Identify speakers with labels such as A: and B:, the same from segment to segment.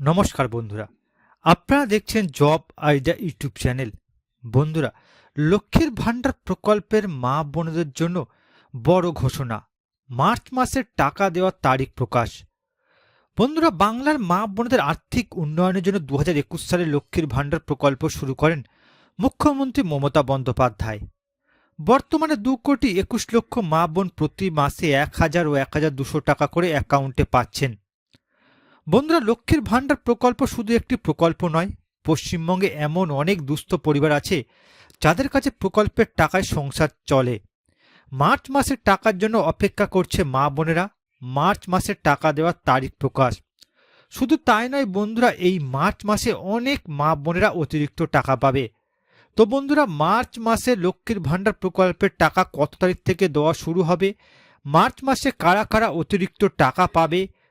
A: নমস্কার বন্ধুরা। আপনারা দেখছেন জব আইডিয়া ইউটিউব চ্যানেল। বন্ধুরা, লক্ষ্মীর ভাণ্ডার প্রকল্পের মা বোনদের জন্য বড় ঘোষণা। মার্চ মাসের টাকা দেওয়ার তারিখ প্রকাশ। বন্ধুরা, বাংলার মা বোনদের আর্থিক উন্নয়নের জন্য দু হাজার একুশ সালে লক্ষ্মীর ভাণ্ডার প্রকল্প শুরু করেন মুখ্যমন্ত্রী মমতা বন্দ্যোপাধ্যায়। বর্তমানে দু কোটি একুশ লক্ষ মা বোন প্রতি মাসে এক হাজার ও এক হাজার দুশো টাকা করে অ্যাকাউন্টে পাচ্ছেন। বন্ধুরা, লক্ষ্মীর ভাণ্ডার প্রকল্প শুধু একটি প্রকল্প নয়, পশ্চিমবঙ্গে এমন অনেক দুস্থ পরিবার আছে যাদের কাছে প্রকল্পের টাকায় সংসার চলে। মার্চ মাসের টাকার জন্য অপেক্ষা করছে মা বোনেরা। মার্চ মাসের টাকা দেওয়ার তারিখ প্রকাশ। শুধু তাই নয় বন্ধুরা, এই মার্চ মাসে অনেক মা বোনেরা অতিরিক্ত টাকা পাবে। তো বন্ধুরা, মার্চ মাসে লক্ষ্মীর ভাণ্ডার প্রকল্পের টাকা কত তারিখ থেকে দেওয়া শুরু হবে? মার্চ মাসে কারা কারা অতিরিক্ত টাকা পাবে?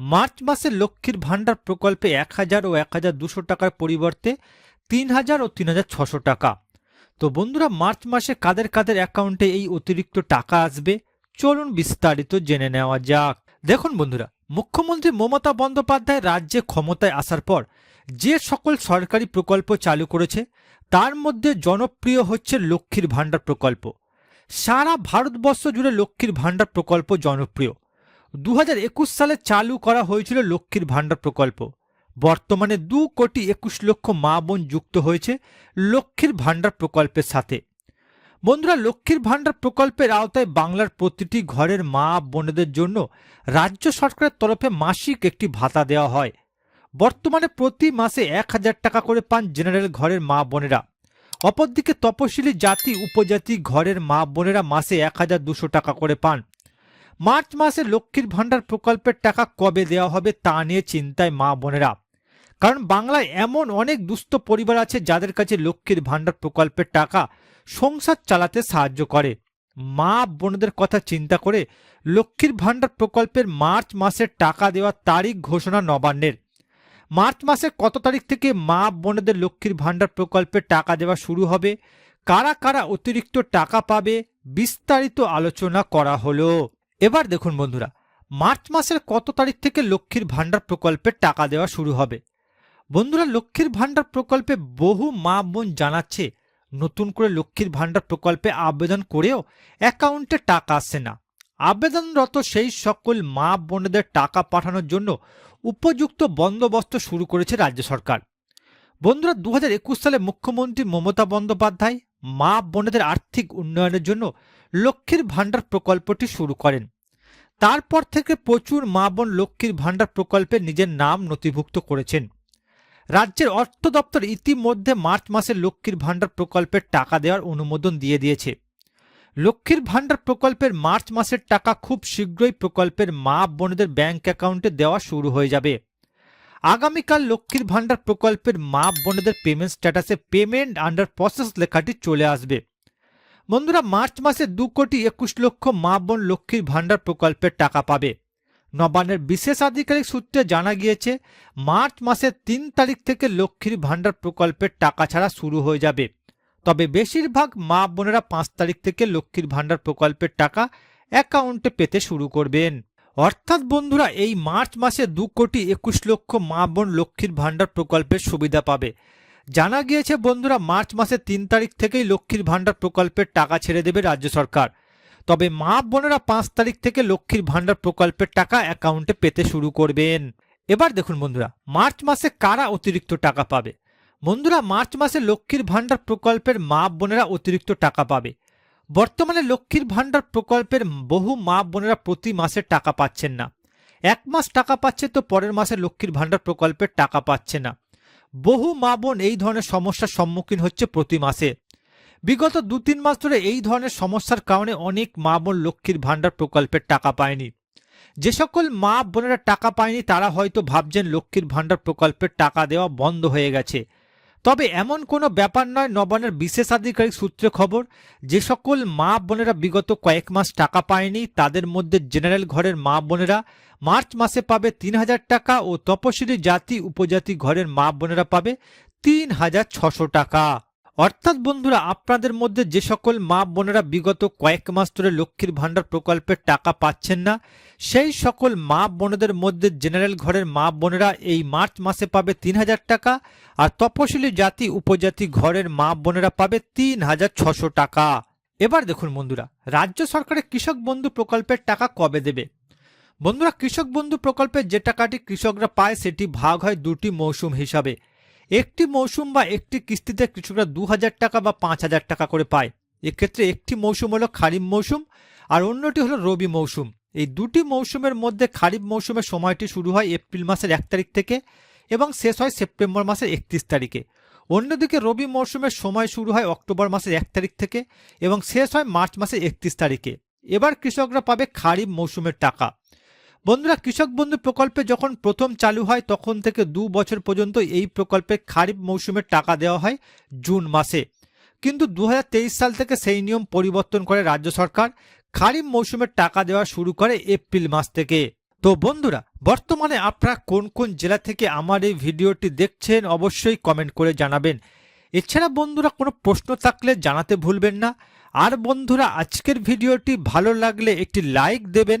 A: মার্চ মাসে লক্ষ্মীর ভাণ্ডার প্রকল্পে এক হাজার ও এক হাজার দুশো টাকার পরিবর্তে তিন হাজার ও তিন হাজার ছশো টাকা। তো বন্ধুরা, মার্চ মাসে কাদের কাদের অ্যাকাউন্টে এই অতিরিক্ত টাকা আসবে, চলুন বিস্তারিত জেনে নেওয়া যাক। দেখুন বন্ধুরা, মুখ্যমন্ত্রী মমতা বন্দ্যোপাধ্যায় রাজ্যে ক্ষমতায় আসার পর যে সকল সরকারি প্রকল্প চালু করেছে, তার মধ্যে জনপ্রিয় হচ্ছে লক্ষ্মীর ভাণ্ডার প্রকল্প। সারা ভারতবর্ষ জুড়ে লক্ষ্মীর ভাণ্ডার প্রকল্প জনপ্রিয়। দু হাজার একুশ সালে চালু করা হয়েছিল লক্ষ্মীর ভাণ্ডার প্রকল্প। বর্তমানে দু কোটি একুশ লক্ষ মা বোন যুক্ত হয়েছে লক্ষ্মীর ভাণ্ডার প্রকল্পের সাথে। বন্ধুরা, লক্ষ্মীর ভাণ্ডার প্রকল্পের আওতায় বাংলার প্রতিটি ঘরের মা বোনেদের জন্য রাজ্য সরকারের তরফে মাসিক একটি ভাতা দেওয়া হয়। বর্তমানে প্রতি মাসে এক হাজার টাকা করে পান জেনারেল ঘরের মা বোনেরা। অপরদিকে তপশিলি জাতি উপজাতি ঘরের মা বোনেরা মাসে এক হাজার দুশো টাকা করে পান। মার্চ মাসে লক্ষ্মীর ভাণ্ডার প্রকল্পের টাকা কবে দেওয়া হবে তা নিয়ে চিন্তায় মা বোনেরা। কারণ বাংলায় এমন অনেক দুস্থ পরিবার আছে যাদের কাছে লক্ষ্মীর ভাণ্ডার প্রকল্পের টাকা সংসার চালাতে সাহায্য করে। মা বোনদের কথা চিন্তা করে লক্ষ্মীর ভাণ্ডার প্রকল্পের মার্চ মাসের টাকা দেওয়ার তারিখ ঘোষণা নবান্নের। মার্চ মাসের কত তারিখ থেকে মা বোনদের লক্ষ্মীর ভাণ্ডার প্রকল্পের টাকা দেওয়া শুরু হবে? কারা কারা অতিরিক্ত টাকা পাবে? বিস্তারিত আলোচনা করা হলো। এবার দেখুন বন্ধুরা, মার্চ মাসের কত তারিখ থেকে লক্ষ্মীর ভাণ্ডার প্রকল্পে টাকা দেওয়া শুরু হবে? বন্ধুরা, লক্ষ্মীর ভাণ্ডার প্রকল্পে বহু মা বোন জানাচ্ছে, নতুন করে লক্ষ্মীর ভাণ্ডার প্রকল্পে আবেদন করেও অ্যাকাউন্টে টাকা আসছে না। আবেদনরত সেই সকল মা বোনদের টাকা পাঠানোর জন্য উপযুক্ত বন্দোবস্ত শুরু করেছে রাজ্য সরকার। বন্ধুরা দু হাজার একুশ সালে মুখ্যমন্ত্রী মমতা বন্দ্যোপাধ্যায় মা বোনেদের আর্থিক উন্নয়নের জন্য লক্ষ্মীর ভাণ্ডার প্রকল্পটি শুরু করেন। তারপর থেকে প্রচুর মা বোন লক্ষ্মীর ভাণ্ডার প্রকল্পে নিজের নাম নথিভুক্ত করেছেন। রাজ্যের অর্থ দপ্তর ইতিমধ্যে মার্চ মাসে লক্ষ্মীর ভাণ্ডার প্রকল্পের টাকা দেওয়ার অনুমোদন দিয়ে দিয়েছে। লক্ষ্মীর ভাণ্ডার প্রকল্পের মার্চ মাসের টাকা খুব শীঘ্রই প্রকল্পের মা বোনদের ব্যাংক অ্যাকাউন্টে দেওয়া শুরু হয়ে যাবে। আগামীকাল লক্ষ্মীর ভাণ্ডার প্রকল্পের মা বোনদের পেমেন্ট স্ট্যাটাসে পেমেন্ট আন্ডার প্রসেস লেখাটি চলে আসবে। বন্ধুরা, মার্চ মাসে দু কোটি একুশ লক্ষ মা বোন লক্ষ্মীর ভাণ্ডার প্রকল্পের টাকা পাবে। নবান্নের বিশেষ আধিকারিক সূত্রে জানা গিয়েছে, মার্চ মাসের তিন তারিখ থেকে লক্ষ্মীর ভাণ্ডার প্রকল্পের টাকা ছাড়া শুরু হয়ে যাবে। তবে বেশিরভাগ মা বোনেরা পাঁচ তারিখ থেকে লক্ষ্মীর ভাণ্ডার প্রকল্পের টাকা অ্যাকাউন্টে পেতে শুরু করবেন। অর্থাৎ বন্ধুরা, এই মার্চ মাসে দু কোটি একুশ লক্ষ মা বোন লক্ষ্মীর ভাণ্ডার প্রকল্পের সুবিধা পাবে। জানা গিয়েছে বন্ধুরা, মার্চ মাসের তিন তারিখ থেকেই লক্ষ্মীর ভাণ্ডার প্রকল্পের টাকা ছেড়ে দেবে রাজ্য সরকার। তবে মা বোনেরা পাঁচ তারিখ থেকে লক্ষ্মীর ভাণ্ডার প্রকল্পের টাকা অ্যাকাউন্টে পেতে শুরু করবেন। এবার দেখুন বন্ধুরা, মার্চ মাসে কারা অতিরিক্ত টাকা পাবে? বন্ধুরা, মার্চ মাসে লক্ষ্মীর ভাণ্ডার প্রকল্পের মা বোনেরা অতিরিক্ত টাকা পাবে। বর্তমানে লক্ষ্মীর ভাণ্ডার প্রকল্পের বহু মা বোনেরা প্রতি মাসে টাকা পাচ্ছেন না। এক মাস টাকা পাচ্ছে তো পরের মাসে লক্ষ্মীর ভাণ্ডার প্রকল্পের টাকা পাচ্ছে না। বহু মা বোন এই ধরনের সমস্যার সম্মুখীন হচ্ছে প্রতি মাসে। বিগত দু তিন মাস ধরে এই ধরনের সমস্যার কারণে অনেক মা বোন লক্ষ্মীর ভাণ্ডার প্রকল্পের টাকা পায়নি। যে সকল মা বোনেরা টাকা পায়নি তারা হয়তো ভাবছেন লক্ষ্মীর ভাণ্ডার প্রকল্পের টাকা দেওয়া বন্ধ হয়ে গেছে। তবে এমন কোনো ব্যাপার নয়, নবান্নের বিশেষ আধিকারিক সূত্রে খবর, যে সকল মা বোনেরা বিগত কয়েক মাস টাকা পায়নি, তাদের মধ্যে জেনারেল ঘরের মা বোনেরা মার্চ মাসে পাবে তিন হাজার টাকা ও তপশিলি জাতি, উপজাতি ঘরের মা বোনেরা পাবে তিন হাজার ছশো টাকা। অর্থাৎ বন্ধুরা, আপনাদের মধ্যে যে সকল মা বোনেরা বিগত কয়েক মাস ধরে লক্ষ্মীর ভাণ্ডার প্রকল্পের টাকা পাচ্ছেন না, সেই সকল মা বোনেদের মধ্যে জেনারেল ঘরের মা বোনেরা এই মার্চ মাসে পাবে তিন হাজার টাকা আর তপশিলি জাতি, উপজাতি ঘরের মা বোনেরা পাবে তিন হাজার ছশো টাকা। এবার দেখুন বন্ধুরা, রাজ্য সরকারের কৃষক বন্ধু প্রকল্পের টাকা কবে দেবে? বন্ধুরা, কৃষক বন্ধু প্রকল্পের যে টাকাটি কৃষকরা পায় সেটি ভাগ হয় দুটি মৌসুম হিসাবে। একটি মৌসুম বা একটি কিস্তিতে কৃষকরা দু হাজার টাকা বা পাঁচ হাজার টাকা করে পায়। এক্ষেত্রে একটি মৌসুম হলো খারিফ মৌসুম আর অন্যটি হলো রবি মৌসুম। এই দুটি মৌসুমের মধ্যে খারিফ মৌসুমের সময়টি শুরু হয় এপ্রিল মাসের এক তারিখ থেকে এবং শেষ হয় সেপ্টেম্বর মাসের একত্রিশ তারিখে। অন্যদিকে রবি মৌসুমের সময় শুরু হয় অক্টোবর মাসের এক তারিখ থেকে এবং শেষ হয় মার্চ মাসের একত্রিশ তারিখে। এবার কৃষকরা পাবে খারিফ মৌসুমের টাকা। বন্ধুরা, কৃষক বন্ধু প্রকল্পে যখন প্রথম চালু হয়, তখন থেকে দু বছর পর্যন্ত এই প্রকল্পে খারিফ মৌসুমের টাকা দেওয়া হয় জুন মাসে। কিন্তু দু হাজার তেইশ সাল থেকে সেই নিয়ম পরিবর্তন করে রাজ্য সরকার খারিফ মৌসুমের টাকা দেওয়া শুরু করে এপ্রিল মাস থেকে। তো বন্ধুরা, বর্তমানে আপনারা কোন কোন জেলা থেকে আমার এই ভিডিওটি দেখছেন অবশ্যই কমেন্ট করে জানাবেন। এছাড়া বন্ধুরা, কোনো প্রশ্ন থাকলে জানাতে ভুলবেন না। আর বন্ধুরা, আজকের ভিডিওটি ভালো লাগলে একটি লাইক দেবেন